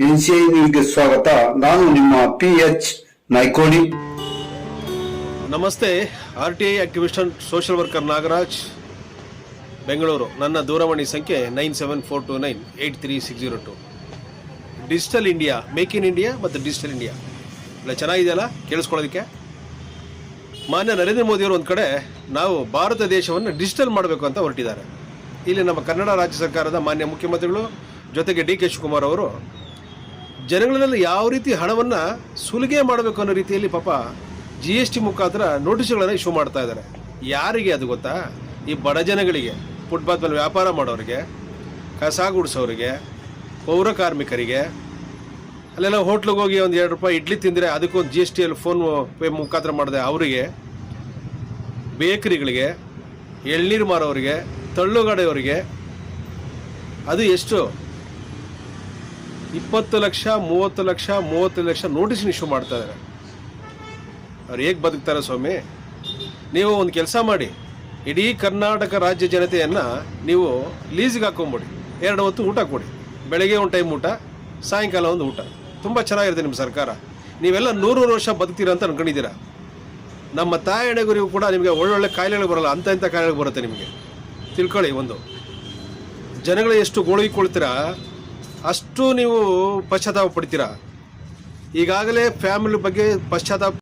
ನ್ಯೂಸ್ಗೆ ಸ್ವಾಗತ. ನಾನು ನಿಮ್ಮ ಪಿ ಎಚ್ ನಾಯ್ಕೋಡಿ ನಮಸ್ತೆ, R T I activist social worker Nagaraj, Bengaluru. ನನ್ನ ದೂರವಾಣಿ ಸಂಖ್ಯೆ nine seven four two nine eight three six zero two. Digital India make in India ಮತ್ತು ಡಿಜಿಟಲ್ ಇಂಡಿಯಾ ಇಲ್ಲ ಚೆನ್ನಾಗಿದೆಯಲ್ಲ? ಕೇಳಿಸ್ಕೊಳ್ಳೋದಕ್ಕೆ? ಮಾನ್ಯ ನರೇಂದ್ರ ಮೋದಿಯವರು ಒಂದು ಕಡೆ, ನಾವು ಭಾರತ ದೇಶವನ್ನು ಡಿಜಿಟಲ್ ಮಾಡಬೇಕು ಅಂತ ಹೊರಟಿದ್ದಾರೆ. ಇಲ್ಲಿ ನಮ್ಮ ಕನ್ನಡ ರಾಜ್ಯ ಸರ್ಕಾರದ ಮಾನ್ಯ ಮುಖ್ಯಮಂತ್ರಿಗಳು, ಜೊತೆಗೆ ಡಿ ಕೆ ಶಿವಕುಮಾರ್ ಅವರು ಜನಗಳಲ್ಲಿ ಯಾವ ರೀತಿ ಹಣವನ್ನು ಸುಲಿಗೆ ಮಾಡಬೇಕು ಅನ್ನೋ ರೀತಿಯಲ್ಲಿ ಪಾಪ ಜಿ ಎಸ್ ಟಿ ಮುಖಾಂತರ ನೋಟಿಸ್ಗಳನ್ನು ಇಶ್ಯೂ ಮಾಡ್ತಾ ಇದ್ದಾರೆ. ಯಾರಿಗೆ ಅದು ಗೊತ್ತಾ? ಈ ಬಡ ಜನಗಳಿಗೆ ಫುಟ್ಪಾತ್ ಮೇಲೆ ವ್ಯಾಪಾರ ಮಾಡೋರಿಗೆ, ಕಸ ಗುಡಿಸೋರಿಗೆ, ಪೌರ ಕಾರ್ಮಿಕರಿಗೆ, ಅಲ್ಲೆಲ್ಲ ಹೋಟ್ಲಿಗೆ ಹೋಗಿ ಒಂದು ಎರಡು ರೂಪಾಯಿ ಇಡ್ಲಿ ತಿಂದರೆ ಅದಕ್ಕೊಂದು ಜಿ ಎಸ್ ಟಿಯಲ್ಲಿ ಫೋನ್ ಪೇ ಮುಖಾಂತರ ಮಾಡಿದೆ ಅವರಿಗೆ, ಬೇಕರಿಗಳಿಗೆ, ಎಳ್ನೀರು ಮಾರೋರಿಗೆ, ತಳ್ಳುಗಡೆಯವರಿಗೆ, ಅದು ಎಷ್ಟು? ಇಪ್ಪತ್ತು ಲಕ್ಷ, ಮೂವತ್ತು ಲಕ್ಷ ಮೂವತ್ತು ಲಕ್ಷ ನೋಟಿಸ್ ಇಶ್ಯೂ ಮಾಡ್ತಾ ಇದ್ದಾರೆ ಅವ್ರು ಹೇಗೆ ಬದುಕ್ತಾರೆ ಸ್ವಾಮಿ? ನೀವು ಒಂದು ಕೆಲಸ ಮಾಡಿ. ಇಡೀ ಕರ್ನಾಟಕ ರಾಜ್ಯ ಜನತೆಯನ್ನು ನೀವು ಲೀಸಿಗೆ ಹಾಕೊಂಬಿಡಿ. ಎರಡು ಹೊತ್ತು ಊಟ ಕೊಡಿ. ಬೆಳಗ್ಗೆ ಒಂದು ಟೈಮ್ ಊಟ, ಸಾಯಂಕಾಲ ಒಂದು ಊಟ. ತುಂಬ ಚೆನ್ನಾಗಿರುತ್ತೆ ನಿಮ್ಮ ಸರ್ಕಾರ. ನೀವೆಲ್ಲ ನೂರು ವರ್ಷ ಬದುಕ್ತೀರ ಅಂತ ಅನ್ಕೊಂಡಿದ್ದೀರಾ? ನಮ್ಮ ತಾಯಣೆಗರಿಗೂ ಕೂಡ ನಿಮಗೆ ಒಳ್ಳೊಳ್ಳೆ ಕಾಯಿಲೆಗಳು ಬರಲ್ಲ. ಅಂಥ ಇಂಥ ಕಾಯಿಲೆಗಳು ಬರುತ್ತೆ ನಿಮಗೆ. ತಿಳ್ಕೊಳ್ಳಿ ಒಂದು. ಜನಗಳು ಎಷ್ಟು ಗೋಳಿಕೊಳ್ತೀರಾ ಅಷ್ಟು ನೀವು ಪಶ್ಚಾತ್ತಾಪ ಪಡ್ತೀರಾ? ಈಗಾಗಲೇ ಫ್ಯಾಮಿಲಿ ಬಗ್ಗೆ ಪಶ್ಚಾತ್ತಾಪ